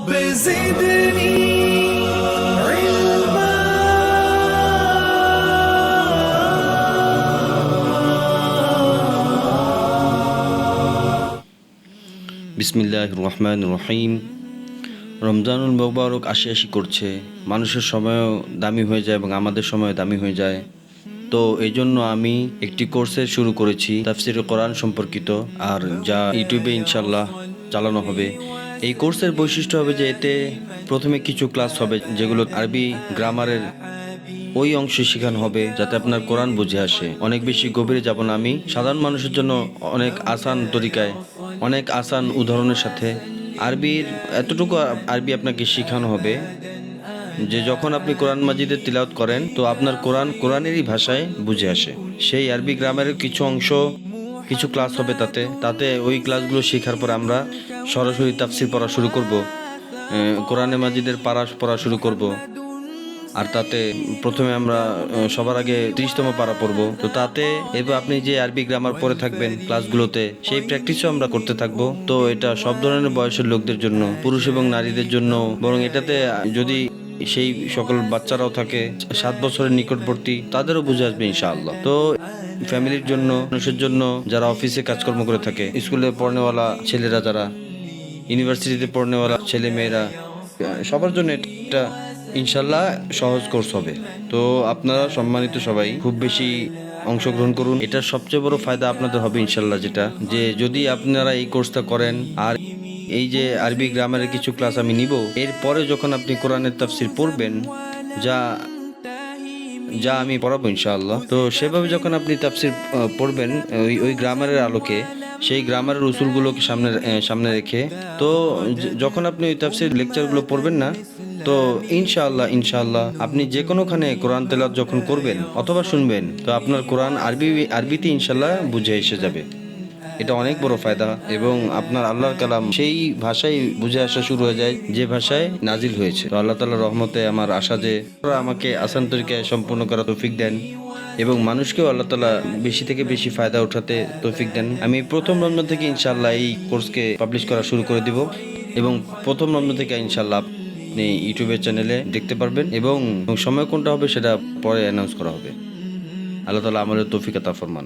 رب زدني علما বিসমিল্লাহ রহমান রহিম রমজানুল মোবারক আশি আশি করছে মানুষের সময়ও দামি হয়ে যায় এবং আমাদের সময় দামি হয়ে যায় তো এই জন্য আমি একটি কোর্সের শুরু করেছি তাফসির কোরআন সম্পর্কিত আর যা ইউটিউবে ইনশাল্লাহ চালানো হবে এই কোর্সের বৈশিষ্ট্য হবে যে এতে প্রথমে কিছু ক্লাস হবে যেগুলো আরবি গ্রামারের ওই অংশ শেখানো হবে যাতে আপনার কোরআন বুঝে আসে। অনেক বেশি গভীরে যাব না আমি। সাধারণ মানুষের জন্য অনেক আসান তরিকায়, অনেক আসান উদাহরণের সাথে আরবির এতটুকু আরবি আপনাকে শেখানো হবে যে যখন আপনি কোরআন মাজিদের তিলাওয়াত করেন তো আপনার কোরআন কোরআনেরই ভাষায় বুঝে আসে। সেই আরবি গ্রামারের কিছু অংশ, কিছু ক্লাস হবে তাতে। তাতে ওই ক্লাসগুলো শেখার পর আমরা সরাসরি তাফসির পড়া শুরু করব। কোরআনে মাজিদের পারা পড়া শুরু করব। আর তাতে প্রথমে আমরা সবার আগে ত্রিশতম পারা পড়ব। তো তাতে এবার আপনি যে আরবি গ্রামার পড়ে থাকবেন ক্লাসগুলোতে, সেই প্র্যাকটিসও আমরা করতে থাকব। তো এটা সব ধরনের বয়সের লোকদের জন্য, পুরুষ এবং নারীদের জন্য। বরং এটাতে যদি সেই সকল বাচ্চারাও থাকে, সাত বছরের নিকটবর্তী, তাদেরও বুঝে আসবে ইনশাআল্লাহ। তো ফ্যামিলির জন্য, মানুষের জন্য, যারা অফিসে কাজকর্ম করে থাকে, স্কুলে পড়নেওয়ালা ছেলেরা যারা ইউনিভার্সিটিতে পড়নেওয়ালা ছেলে মেয়েরা, সবার জন্য এটা ইনশাল্লাহ সহজ কোর্স হবে। তো আপনারা সম্মানিত সবাই, খুব বেশি অংশগ্রহণ করুন। এটার সবচেয়ে বড় ফায়দা আপনাদের হবে ইনশাল্লাহ যেটা, যে যদি আপনারা এই কোর্সটা করেন, আর এই যে আরবি গ্রামারের কিছু ক্লাস আমি নিব, এরপরে যখন আপনি কোরআনের তাফসির পড়বেন, যা যা আমি পড়াবো ইনশাআল্লাহ তো সেভাবে যখন আপনি তাফসির পড়বেন, ওই ওই গ্রামারের আলোকে সেই গ্রামারের উসুলগুলোকে সামনে সামনে রেখে। তো যখন আপনি ওই তাফসির লেকচারগুলো পড়বেন না, তো ইনশাআল্লাহ ইনশাআল্লাহ আপনি যে কোনোখানে কোরআন তেলাত যখন করবেন অথবা শুনবেন, তো আপনার কোরআন আরবি, আরবিতে ইনশাল্লাহ বুঝে এসে যাবে। এটা অনেক বড় ফায়দা। এবং আপনার আল্লাহর কালাম সেই ভাষায় বুঝে আসা শুরু হয়ে যায়, যে ভাষায় নাজিল হয়েছে। তো আল্লাহ তালার রহমতে আমার আশা যে আমাকে আসান তরিকায় সম্পূর্ণ করা তৌফিক দেন এবং মানুষকেও আল্লাহ তালা বেশি থেকে বেশি ফায়দা উঠাতে তৌফিক দেন। আমি প্রথম রমজান থেকে ইনশাল্লাহ এই কোর্সকে পাবলিশ করা শুরু করে দিব এবং প্রথম রমজান থেকে ইনশাল্লাহ আপনি ইউটিউবের চ্যানেলে দেখতে পারবেন এবং সময় কোনটা হবে সেটা পরে অ্যানাউন্স করা হবে। আল্লাহ তালা আমাদের তৌফিক আতা ফরমান।